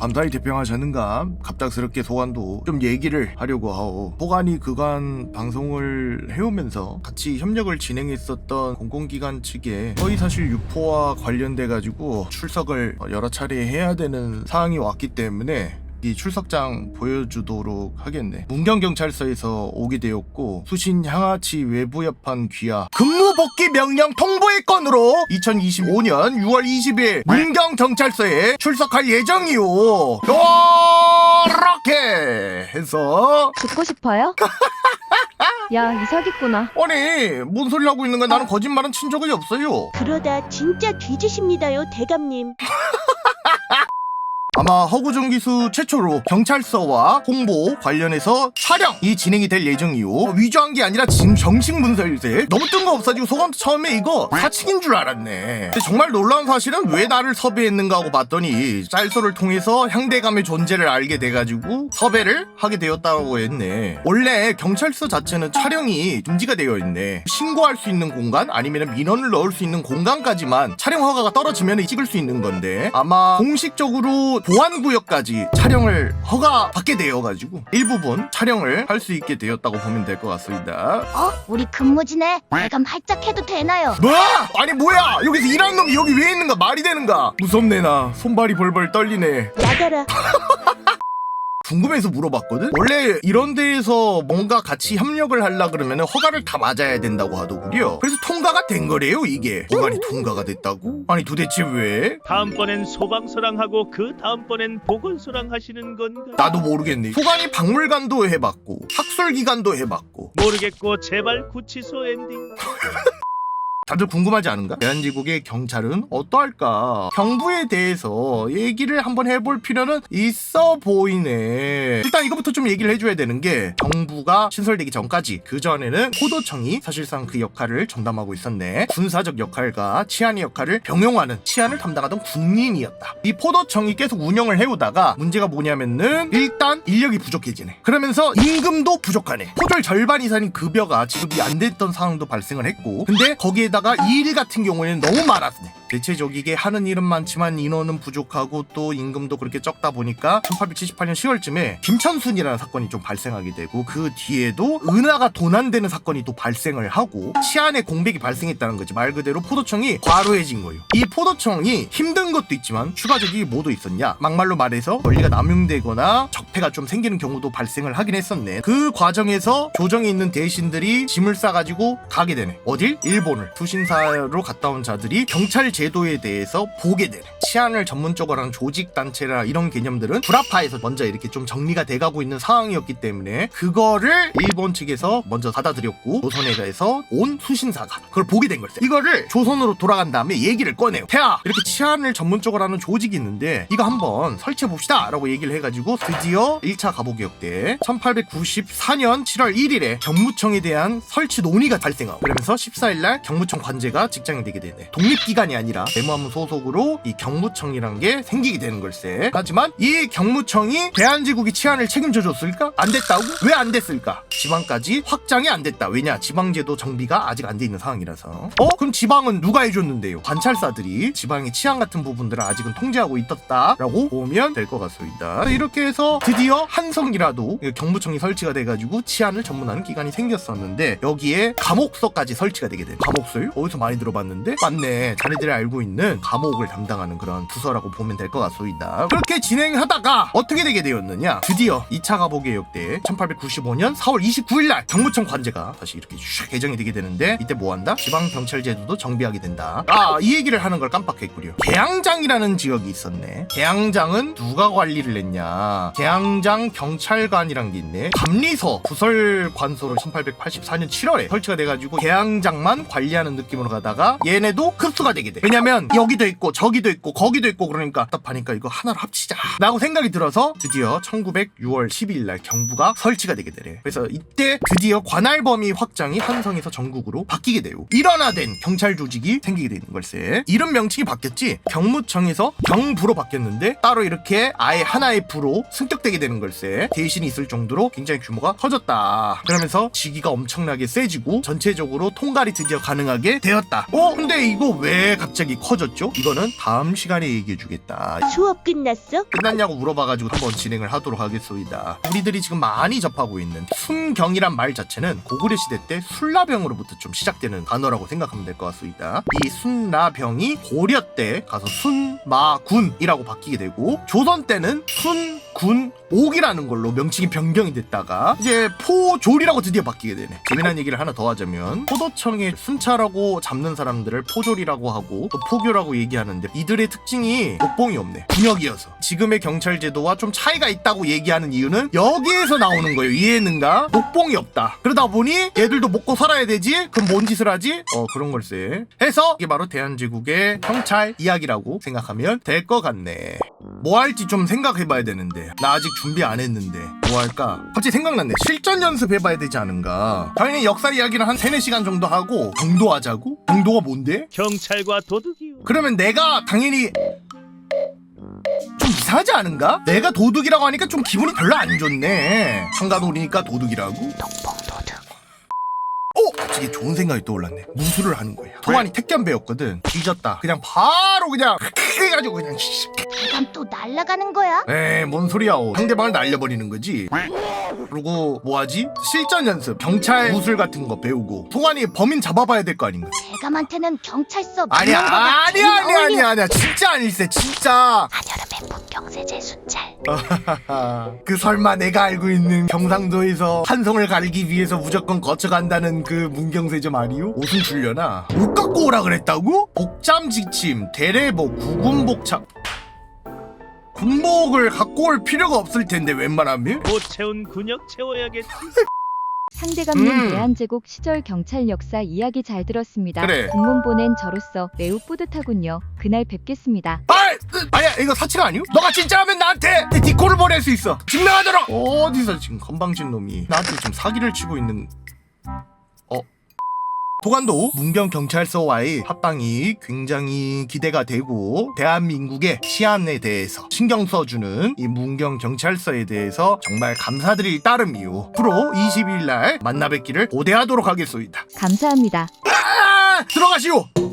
밤사이 대평하셨는가? 갑작스럽게 소관도 좀 얘기를 하려고 하오. 소관이 그간 방송을 해오면서 같이 협력을 진행했었던 공공기관 측에 거의 사실 유포와 관련돼 가지고 출석을 여러 차례 해야 되는 상황이 왔기 때문에 이 출석장 보여주도록 하겠네. 문경경찰서에서 오게 되었고 수신 향하치 외부 협판 귀하 근무 복귀 명령 통보의 건으로 2025년 6월 20일 문경경찰서에 출석할 예정이오. 이렇게 해서 듣고 싶어요? 야, 이 사기꾼아. 아니 뭔 소리 하고 있는 거야? 나는 거짓말은 친 적이 없어요. 그러다 진짜 뒤지십니다요, 대감님. 아마 허구정 기수 최초로 경찰서와 홍보 관련해서 촬영이 진행이 될 예정이요. 위조한 게 아니라 지금 정식 문서일세. 너무 뜬금없어지고 소감 처음에 이거 사칭인 줄 알았네. 근데 정말 놀라운 사실은 왜 나를 섭외했는가 하고 봤더니 짤소를 통해서 향대감의 존재를 알게 돼가지고 섭외를 하게 되었다고 했네. 원래 경찰서 자체는 촬영이 금지가 되어 있네. 신고할 수 있는 공간 아니면 민원을 넣을 수 있는 공간까지만 촬영 허가가 떨어지면 찍을 수 있는 건데 아마 공식적으로 보안구역까지 촬영을 허가 받게 되어가지고 일부분 촬영을 할 수 있게 되었다고 보면 될 것 같습니다. 어? 우리 근무지네. 대감 활짝 해도 되나요? 뭐? 아니 뭐야? 여기서 일하는 놈이 여기 왜 있는가? 말이 되는가? 무섭네 나. 손발이 벌벌 떨리네. 나가라. 궁금해서 물어봤거든? 원래 이런 데에서 뭔가 같이 협력을 하려 그러면 허가를 다 맞아야 된다고 하더군요. 그래서 통과가 된 거래요, 이게. 허가리 통과가 됐다고? 아니 도대체 왜? 다음번엔 소방서랑 하고 그 다음번엔 보건소랑 하시는 건가? 나도 모르겠네. 소관이 박물관도 해봤고, 학술기관도 해봤고. 모르겠고 제발 구치소 엔딩. 다들 궁금하지 않은가? 대한제국의 경찰은 어떠할까? 경부에 대해서 얘기를 한번 해볼 필요는 있어 보이네. 일단 이거부터 좀 얘기를 해줘야 되는 게 경부가 신설되기 전까지 그 전에는 포도청이 사실상 그 역할을 전담하고 있었네. 군사적 역할과 치안의 역할을 병용하는 치안을 담당하던 군인이었다. 이 포도청이 계속 운영을 해오다가 문제가 뭐냐면은 일단 인력이 부족해지네. 그러면서 임금도 부족하네. 포졸 절반 이상인 급여가 지급이 안 됐던 상황도 발생을 했고 근데 거기에다 가 일 같은 경우에는 너무 많았네. 대체적이게 하는 일은 많지만 인원은 부족하고 또 임금도 그렇게 적다 보니까 1878년 10월쯤에 김천순이라는 사건이 좀 발생하게 되고 그 뒤에도 은하가 도난되는 사건이 또 발생을 하고 치안에 공백이 발생했다는 거지. 말 그대로 포도청이 과로해진 거예요. 이 포도청이 힘든 것도 있지만 추가적인 뭐도 있었냐? 막말로 말해서 권리가 남용되거나 적폐가 좀 생기는 경우도 발생을 하긴 했었네. 그 과정에서 조정에 있는 대신들이 짐을 싸가지고 가게 되네. 어딜? 일본을. 투신사로 갔다 온 자들이 경찰 제도에 대해서 보게 되네. 치안을 전문적으로 하는 조직 단체라 이런 개념들은 불합화해서 먼저 이렇게 좀 정리가 돼가고 있는 상황이었기 때문에 그거를 일본 측에서 먼저 받아들였고 조선에 대해서 온 수신사가 그걸 보게 된 걸세. 이거를 조선으로 돌아간 다음에 얘기를 꺼내요. 태아 이렇게 치안을 전문적으로 하는 조직이 있는데 이거 한번 설치해 봅시다 라고 얘기를 해가지고 드디어 1차 가보개혁 때 1894년 7월 1일에 경무청에 대한 설치 논의가 발생하고 그러면서 14일날 경무청 관제가 직장이 되게 되네. 독립기관이 아니라 대무함 소속으로 이 경무청이란 게 생기게 되는 걸세. 하지만 이 경무청이 대한제국이 치안을 책임져 줬을까? 안 됐다고? 왜 안 됐을까? 지방까지 확장이 안 됐다. 왜냐? 지방제도 정비가 아직 안 돼 있는 상황이라서. 어? 그럼 지방은 누가 해줬는데요? 관찰사들이 지방의 치안 같은 부분들을 아직은 통제하고 있었다라고 보면 될 것 같습니다. 이렇게 해서 드디어 한성이라도 경무청이 설치가 돼가지고 치안을 전문하는 기관이 생겼었는데 여기에 감옥서까지 설치가 되게 돼요. 감옥서요? 어디서 많이 들어봤는데? 맞네. 자네들이 알고 있는 감옥을 담당하는 그런 부서라고 보면 될 것 같습니다. 그렇게 진행하다가 어떻게 되게 되었느냐? 드디어 2차 가보개혁 때 1895년 4월 29일 날 경무청 관제가 다시 이렇게 슉 개정이 되게 되는데 이때 뭐 한다? 지방 경찰 제도도 정비하게 된다. 아, 이 얘기를 하는 걸 깜빡했구려. 계양장이라는 지역이 있었네. 계양장은 누가 관리를 했냐? 계양장 경찰관이란 게 있네. 감리서 부설 관소로 1884년 7월에 설치가 돼가지고 계양장만 관리하는 느낌으로 가다가 얘네도 흡수가 되게 돼. 왜냐면 여기도 있고 저기도 있고 거기도 있고 그러니까 답답하니까 이거 하나로 합치자. 라고 생각이 들어서 드디어 1906월 12일 날 경부가 설치가 되게 되래. 그래서 이때 드디어 관할 범위 확장이 한성에서 전국으로 바뀌게 돼요. 일원화된 경찰 조직이 생기게 되는 걸세. 이름 명칭이 바뀌었지. 경무청에서 경부로 바뀌었는데 따로 이렇게 아예 하나의 부로 승격되게 되는 걸세. 대신이 있을 정도로 굉장히 규모가 커졌다. 그러면서 직위가 엄청나게 세지고 전체적으로 통갈이 드디어 가능하게 되었다. 어? 근데 이거 왜 갑자기 커졌죠? 이거는 다음 시간에 얘기해 주겠다. 수업 끝났어? 끝났냐고 물어봐가지고 한번 진행을 하도록 하겠습니다. 우리들이 지금 많이 접하고 있는 순경이란 말 자체는 고구려 시대 때 순라병으로부터 좀 시작되는 단어라고 생각하면 될 것 같습니다. 이 순라병이 고려 때 가서 순마군이라고 바뀌게 되고 조선 때는 순 군 옥이라는 걸로 명칭이 변경이 됐다가 이제 포졸이라고 드디어 바뀌게 되네. 재미난 얘기를 하나 더 하자면 포도청에 순찰하고 잡는 사람들을 포졸이라고 하고 또 포교라고 얘기하는데 이들의 특징이 녹봉이 없네. 군역이어서 지금의 경찰 제도와 좀 차이가 있다고 얘기하는 이유는 여기에서 나오는 거예요. 이해했는가? 녹봉이 없다. 그러다 보니 얘들도 먹고 살아야 되지. 그럼 뭔 짓을 하지? 어 그런 걸세. 해서 이게 바로 대한제국의 경찰 이야기라고 생각하면 될 것 같네. 뭐 할지 좀 생각해봐야 되는데 나 아직 준비 안 했는데 뭐 할까? 갑자기 생각났네 실전 연습해봐야 되지 않은가 당연히 역사 이야기를 한 3, 4시간 정도 하고 경도하자고? 경도가 뭔데? 경찰과 도둑이요. 그러면 내가 당연히 좀 이상하지 않은가? 내가 도둑이라고 하니까 좀 기분이 별로 안 좋네 한가돌이니까 도둑이라고? 어? 갑자기 좋은 생각이 떠올랐네 무술을 하는 거예요 동안이 택견배였거든 뒤졌다 그냥 바로 그냥 해가지고 그냥 씨. 대감 또 날아가는 거야? 에이 뭔 소리야 어. 상대방을 날려버리는 거지 그리고 뭐하지? 실전 연습 경찰 무술 같은 거 배우고 동안이 범인 잡아봐야 될 거 아닌가 대감한테는 경찰서 아니야 아니야 아니야. 아니야 아니야 진짜 아닐세 진짜 그 설마 내가 알고 있는 경상도에서 한성을 가리기 위해서 무조건 거쳐간다는 그 문경세점 아니요? 옷은 줄려나? 옷 갖고 오라 그랬다고? 복잠지침, 대례복, 구군복참 군복을 갖고 올 필요가 없을 텐데 웬만하면? 못 채운 근육 채워야겠지. 상대감님 음. 대한제국 시절 경찰 역사 이야기 잘 들었습니다. 그래. 공문 보낸 저로서 매우 뿌듯하군요. 그날 뵙겠습니다. 아! 아야 이거 사치가 아니오? 너가 진짜라면 나한테 내 디코를 보낼 수 있어 증명하도록 어디서 지금 건방진 놈이 나한테 지금 사기를 치고 있는 어? 도관도 문경경찰서와의 합방이 굉장히 기대가 되고 대한민국의 치안에 대해서 신경 써주는 이 문경경찰서에 대해서 정말 감사드릴 따름이요 프로 20일 날 만나 뵙기를 고대하도록 하겠습니다 감사합니다. 아! 들어가시오